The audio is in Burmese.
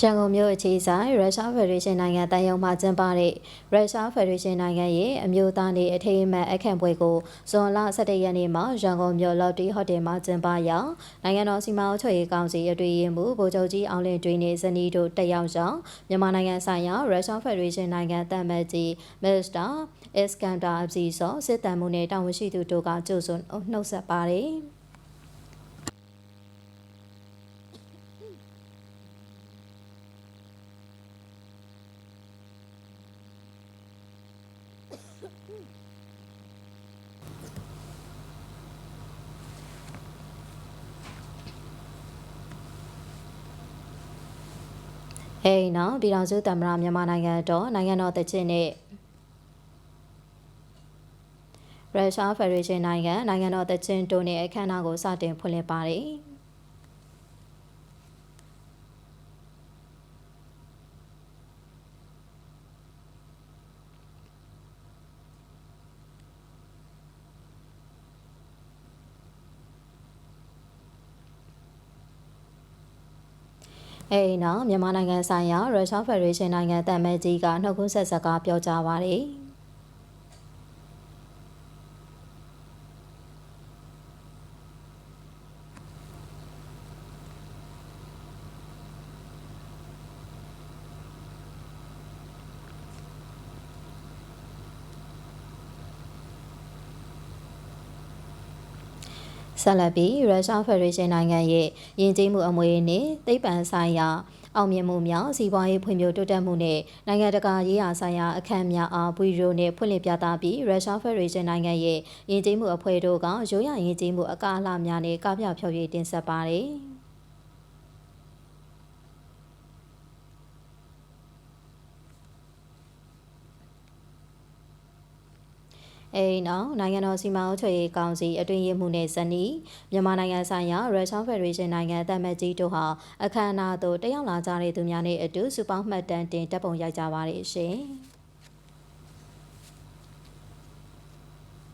ရန်ကုန်မြို့အခြေဆိုင်ရုရှားဖက်ဒရေးရှင်းနိုင်ငံတန်ယုံမှကျင်းပတဲ့ရုရှားဖက်ဒရေးရှင်းနိုင်ငံရဲ့အမျိုးသားနေ့အထိမ်းအမှတ်အခမ်းပွဲကိုဇွန်လ17ရက်နေ့မှာရန်ကုန်မြို့လော်တီဟိုတယ်မှာကျင်းပရာနိုင်ငံတော်စီမံအုပ်ချုပ်ရေးကောင်စီအတွေ့အကြုံမှုဗိုလ်ချုပ်ကြီးအောင်လင်းတွင်နေဇနီးတို့တက်ရောက်ကြောင်းမြန်မာနိုင်ငံဆိုင်ရာရုရှားဖက်ဒရေးရှင်းနိုင်ငံတမန်ကြီးမစ္စတာအက်စကန်ဒါအစီစောစစ်တမ်းမှုနဲ့တာဝန်ရှိသူတို့ကကြိုဆိုနှုတ်ဆက်ပါတယ်။ အဲ့ဒီနောက်ပြည်တော်စုသမ္မတမြန်မာနိုင်ငံတော်နိုင်ငံတော်တချစ်နဲ့ရုရှားဖက်ဒရေးရှင်းနိုင်ငံနိုင်ငံတော်တချင်တို့နဲ့အခမ်းအနားကိုစတင်ဖွင့်လှစ်ပါတယ်။ အဲဒီနောက်မြန်မာနိုင်ငံဆိုင်ရာရုရှားဖက်ဒရေးရှင်းနိုင်ငံတမန်ကြီးကနှုတ်ခွန်းဆက်စကားပြောကြားပါတယ်။ ဆက်လက်ပြီးရုရှားဖက်ဒရေးရှင်းနိုင်ငံရဲ့ယဉ်ကျေးမှုအမွေနှင့်သိပ္ပံဆိုင်ရာအောင်မြင်မှုများစီးပွားရေးဖွံ့ဖြိုးတိုးတက်မှုနဲ့နိုင်ငံတကာရေးရာဆိုင်ရာအခမ်းများအားဗီဒီယိုနဲ့ဖွင့်လှစ်ပြသပြီးရုရှားဖက်ဒရေးရှင်းနိုင်ငံရဲ့ယဉ်ကျေးမှုအဖွဲ့တို့ကရိုးရာယဉ်ကျေးမှုအကာအလှများနဲ့ကားပြဖြော်ရည်တင်ဆက်ပါတယ်။ အဲဒီနောက်နိုင်ငံတော်စီမံအုပ်ချုပ်ရေးကောင်စီအတွင်းရေးမှူးနဲ့ဇနီးမြန်မာနိုင်ငံဆိုင်ရာရုရှားဖက်ဒရေးရှင်းနိုင်ငံတမန်ကြီးတို့ဟာအခမ်းအနားသို့တက်ရောက်လာကြတဲ့သူများနဲ့အတူစုပေါင်းမှတ်တမ်းတင်တပ်ပုံရိုက်ကြပါရရှင်။